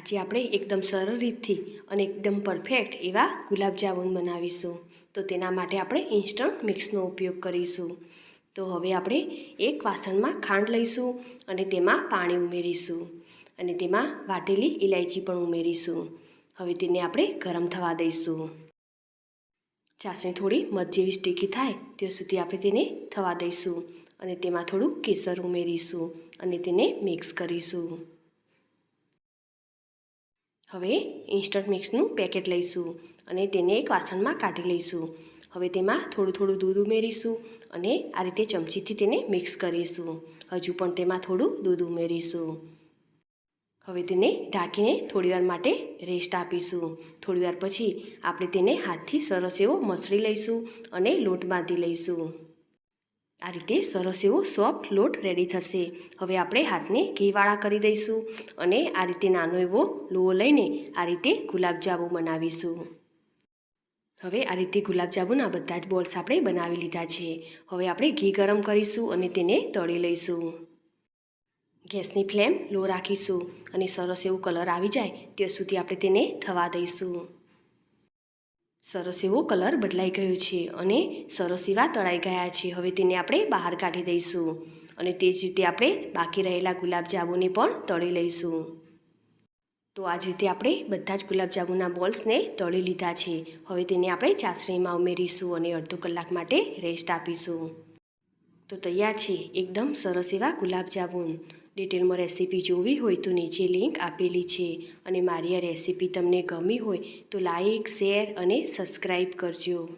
આજે આપણે એકદમ સરળ રીતથી અને એકદમ પરફેક્ટ એવા ગુલાબજામુન બનાવીશું. તો તેના માટે આપણે ઇન્સ્ટન્ટ મિક્સનો ઉપયોગ કરીશું. તો હવે આપણે એક વાસણમાં ખાંડ લઈશું અને તેમાં પાણી ઉમેરીશું અને તેમાં વાટેલી ઇલાયચી પણ ઉમેરીશું. હવે તેને આપણે ગરમ થવા દઈશું. ચાસણી થોડી મધ જેવી સ્ટીકી થાય ત્યાં સુધી આપણે તેને થવા દઈશું અને તેમાં થોડું કેસર ઉમેરીશું અને તેને મિક્સ કરીશું. હવે ઇન્સ્ટન્ટ મિક્સનું પેકેટ લઈશું અને તેને એક વાસણમાં કાઢી લઈશું. હવે તેમાં થોડું થોડું દૂધ ઉમેરીશું અને આ રીતે ચમચીથી તેને મિક્સ કરીશું. હજુ પણ તેમાં થોડું દૂધ ઉમેરીશું. હવે તેને ઢાંકીને થોડીવાર માટે રેસ્ટ આપીશું. થોડીવાર પછી આપણે તેને હાથથી સરસ એવો મસળી લઈશું અને લોટ બાંધી લઈશું. આ રીતે સરસ એવો સોફ્ટ લોટ રેડી થશે. હવે આપણે હાથને ઘીવાળા કરી દઈશું અને આ રીતે નાનો એવો લોહો લઈને આ રીતે ગુલાબજાંબુ બનાવીશું. હવે આ રીતે ગુલાબજાંબુના બધા જ બોલ્સ આપણે બનાવી લીધા છે. હવે આપણે ઘી ગરમ કરીશું અને તેને તળી લઈશું. ગેસની ફ્લેમ લો રાખીશું અને સરસ એવો કલર આવી જાય ત્યાં સુધી આપણે તેને થવા દઈશું. સરસ એવો કલર બદલાઈ ગયો છે અને સરસ એવા તળાઈ ગયા છે. હવે તેને આપણે બહાર કાઢી દઈશું અને તે જ રીતે આપણે બાકી રહેલા ગુલાબજાંબુને પણ તળી લઈશું. તો આ જ રીતે આપણે બધા જ ગુલાબજાંબુના બોલ્સને તળી લીધા છે. હવે તેને આપણે ચાસણીમાં ઉમેરીશું અને અડધો કલાક માટે રેસ્ટ આપીશું. તો તૈયાર છે. એકદમ સરસ એવા ગુલાબજાંબુન. ડિટેલમાં રેસીપી જોવી હોય તો નીચે લિંક આપેલી છે. અને મારી આ રેસીપી તમને ગમી હોય તો લાઈક, શેર અને સબસ્ક્રાઈબ કરજો.